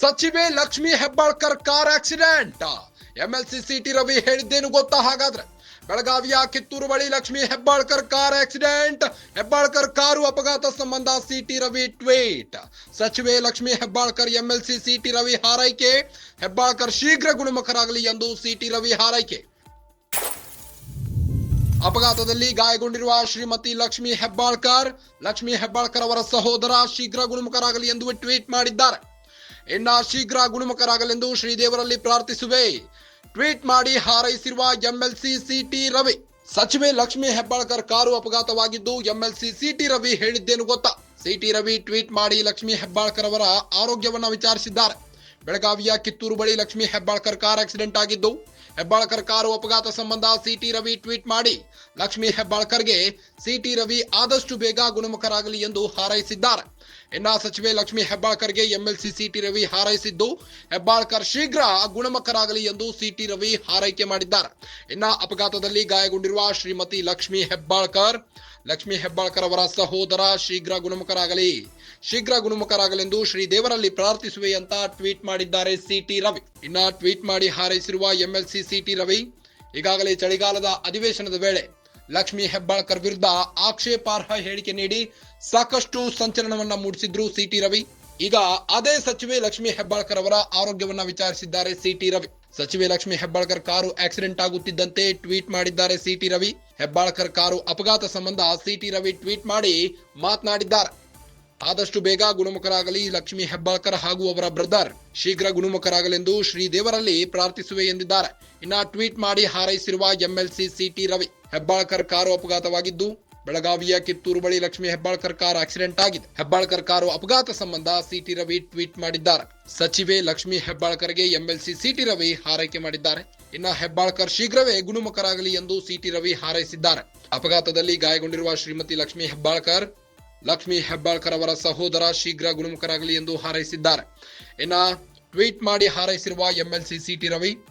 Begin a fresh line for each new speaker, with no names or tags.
ಸಚಿವೆ Lakshmi Hebbalkar car accident. MLC C T Ravi ಹೇಳಿದ್ದೇನು ಗೊತ್ತಾ ಹಾಗಾದ್ರೆ? ಬೆಳಗಾವಿಯ ಕಿತ್ತೂರು ಬಳಿ Lakshmi Hebbalkar car accident. Hebbalkar car ಅಪಘಾತ ಸಂಬಂಧ ಸಿಟಿ ರವಿ ಟ್ವೀಟ್. ಸಚಿವೆ Lakshmi Hebbalkar MLC C T Ravi ಹಾರೈಕೆ. ಹೆಬ್ಬಾಳ್ಕರ್ ಶೀಘ್ರ ಗುಣಮುಖರಾಗಲಿ ಎಂದು ಸಿಟಿ ರವಿ ಹಾರೈಕೆ. ಅಪಘಾತದಲ್ಲಿ ಗಾಯಗೊಂಡಿರುವ ಶ್ರೀಮತಿ ಲಕ್ಷ್ಮಿ ಹೆಬ್ಬಾಳ್ಕರ್. ಲಕ್ಷ್ಮಿ ಹೆಬ್ಬಾಳ್ಕರ್ ಅವರ ಸಹೋದರ ಶೀಘ್ರ ಗುಣಮುಖರಾಗಲಿ ಎಂದು ಟ್ವೀಟ್ ಮಾಡಿದ್ದಾರೆ. ಇನ್ನ ಶೀಘ್ರ ಗುಣಮುಖರಾಗಲೆಂದು ಶ್ರೀದೇವರಲ್ಲಿ ಪ್ರಾರ್ಥಿಸುವೆ. ಟ್ವೀಟ್ ಮಾಡಿ ಹಾರೈಸಿರುವ ಎಂಎಲ್ಸಿ ಸಿಟಿ ರವಿ. ಸಚಿವೆ ಲಕ್ಷ್ಮಿ ಹೆಬ್ಬಾಳ್ಕರ್ ಕಾರು ಅಪಘಾತವಾಗಿದ್ದು ಎಂಎಲ್ಸಿ ಸಿಟಿ ರವಿ ಹೇಳಿದ್ದೇನು ಗೊತ್ತಾ? ಸಿಟಿ ರವಿ ಟ್ವೀಟ್ ಮಾಡಿ ಲಕ್ಷ್ಮಿ ಹೆಬ್ಬಾಳ್ಕರ್ ಅವರ ಆರೋಗ್ಯವನ್ನ ವಿಚಾರಿಸಿದ್ದಾರೆ. ಬೆಳಗಾವಿಯ ಕಿತ್ತೂರು ಬಳಿ ಲಕ್ಷ್ಮಿ ಹೆಬ್ಬಾಳ್ಕರ್ ಕಾರ್ ಆಕ್ಸಿಡೆಂಟ್ ಆಗಿದ್ದು, ಹೆಬ್ಬಾಳ್ಕರ್ ಕಾರು ಅಪಘಾತ ಸಂಬಂಧ ಸಿಟಿ ರವಿ ಟ್ವೀಟ್ ಮಾಡಿ, ಲಕ್ಷ್ಮಿ ಹೆಬ್ಬಾಳ್ಕರ್ಗೆ ಸಿಟಿ ರವಿ ಆದಷ್ಟು ಬೇಗ ಗುಣಮುಖರಾಗಲಿ ಎಂದು ಹಾರೈಸಿದ್ದಾರೆ. ಇನ್ನ ಸಚಿವೆ ಲಕ್ಷ್ಮಿ ಹೆಬ್ಬಾಳ್ಕರ್ಗೆ ಎಂಎಲ್ಸಿ ಸಿಟಿ ರವಿ ಹಾರೈಸಿದ್ದು, ಹೆಬ್ಬಾಳ್ಕರ್ ಶೀಘ್ರ ಗುಣಮುಖರಾಗಲಿ ಎಂದು ಸಿಟಿ ರವಿ ಹಾರೈಕೆ ಮಾಡಿದ್ದಾರೆ. ಇನ್ನ ಅಪಘಾತದಲ್ಲಿ ಗಾಯಗೊಂಡಿರುವ ಶ್ರೀಮತಿ ಲಕ್ಷ್ಮಿ ಹೆಬ್ಬಾಳ್ಕರ್ ಲಕ್ಷ್ಮಿ ಹೆಬ್ಬಾಳ್ಕರ್ ಅವರ ಸಹೋದರ ಶೀಘ್ರ ಗುಣಮುಖರಾಗಲಿ, ಶೀಘ್ರ ಗುಣಮುಖರಾಗಲೆಂದು ಶ್ರೀ ದೇವರಲ್ಲಿ ಪ್ರಾರ್ಥಿಸುವೆ ಅಂತ ಟ್ವೀಟ್ ಮಾಡಿದ್ದಾರೆ ಸಿಟಿ ರವಿ. ಇನ್ನ ಟ್ವೀಟ್ ಮಾಡಿ ಹಾರೈಸಿರುವ ಎಂಎಲ್ಸಿ ಸಿಟಿ ರವಿ, ಈಗಾಗಲೇ ಚಳಿಗಾಲದ ಅಧಿವೇಶನದ ವೇಳೆ ಲಕ್ಷ್ಮಿ ಹೆಬ್ಬಾಳ್ಕರ್ ವಿರುದ್ಧ ಆಕ್ಷೇಪಾರ್ಹ ಹೇಳಿಕೆ ನೀಡಿ ಸಾಕಷ್ಟು ಸಂಚಲನವನ್ನ ಮೂಡಿಸಿದ್ರು ಸಿಟಿ ರವಿ. ಈಗ ಅದೇ ಸಚಿವೆ ಲಕ್ಷ್ಮಿ ಹೆಬ್ಬಾಳ್ಕರ್ ಅವರ ಆರೋಗ್ಯವನ್ನ ವಿಚಾರಿಸಿದ್ದಾರೆ ಸಿಟಿ ರವಿ. ಸಚಿವೆ ಲಕ್ಷ್ಮಿ ಹೆಬ್ಬಾಳ್ಕರ್ ಕಾರು ಆಕ್ಸಿಡೆಂಟ್ ಆಗುತ್ತಿದ್ದಂತೆ ಟ್ವೀಟ್ ಮಾಡಿದ್ದಾರೆ C T Ravi. Hebbalkar car ಅಪಘಾತ ಸಂಬಂಧ ಸಿಟಿ ರವಿ ಟ್ವೀಟ್ ಮಾಡಿ ಮಾತನಾಡಿದ್ದಾರೆ. ಆದಷ್ಟು ಬೇಗ ಗುಣಮುಖರಾಗಲಿ ಲಕ್ಷ್ಮಿ ಹೆಬ್ಬಾಳ್ಕರ್ ಹಾಗೂ ಅವರ ಬ್ರದರ್ ಶೀಘ್ರ ಗುಣಮುಖರಾಗಲೆಂದು ಶ್ರೀದೇವರಲ್ಲಿ ಪ್ರಾರ್ಥಿಸುವೆ ಎಂದಿದ್ದಾರೆ. ಇನ್ನ ಟ್ವೀಟ್ ಮಾಡಿ ಹಾರೈಸಿರುವ MLC C T Ravi, Hebbalkar car ಅಪಘಾತವಾಗಿದ್ದು, ಬೆಳಗಾವಿಯ ಕಿತ್ತೂರು ಬಳಿ ಲಕ್ಷ್ಮಿ ಹೆಬ್ಬಾಳ್ಕರ್ ಕಾರ್ ಆಕ್ಸಿಡೆಂಟ್ ಆಗಿದೆ. ಹೆಬ್ಬಾಳ್ಕರ್ ಕಾರು ಅಪಘಾತ ಸಂಬಂಧ ಸಿಟಿ ರವಿ ಟ್ವೀಟ್ ಮಾಡಿದ್ದಾರೆ. ಸಚಿವೆ ಲಕ್ಷ್ಮಿ ಹೆಬ್ಬಾಳ್ಕರ್ಗೆ ಎಂಎಲ್ಸಿ ಸಿಟಿ ರವಿ ಹಾರೈಕೆ ಮಾಡಿದ್ದಾರೆ. ಇನ್ನ ಹೆಬ್ಬಾಳ್ಕರ್ ಶೀಘ್ರವೇ ಗುಣಮುಖರಾಗಲಿ ಎಂದು ಸಿಟಿ ರವಿ ಹಾರೈಸಿದ್ದಾರೆ. ಅಪಘಾತದಲ್ಲಿ ಗಾಯಗೊಂಡಿರುವ ಶ್ರೀಮತಿ ಲಕ್ಷ್ಮಿ ಹೆಬ್ಬಾಳ್ಕರ್ ಲಕ್ಷ್ಮಿ ಹೆಬ್ಬಾಳ್ಕರ್ ಅವರ ಸಹೋದರ ಶೀಘ್ರ ಗುಣಮುಖರಾಗಲಿ ಎಂದು ಹಾರೈಸಿದ್ದಾರೆ. ಇನ್ನ ಟ್ವೀಟ್ ಮಾಡಿ ಹಾರೈಸಿರುವ ಎಂಎಲ್ಸಿ ಸಿಟಿ ರವಿ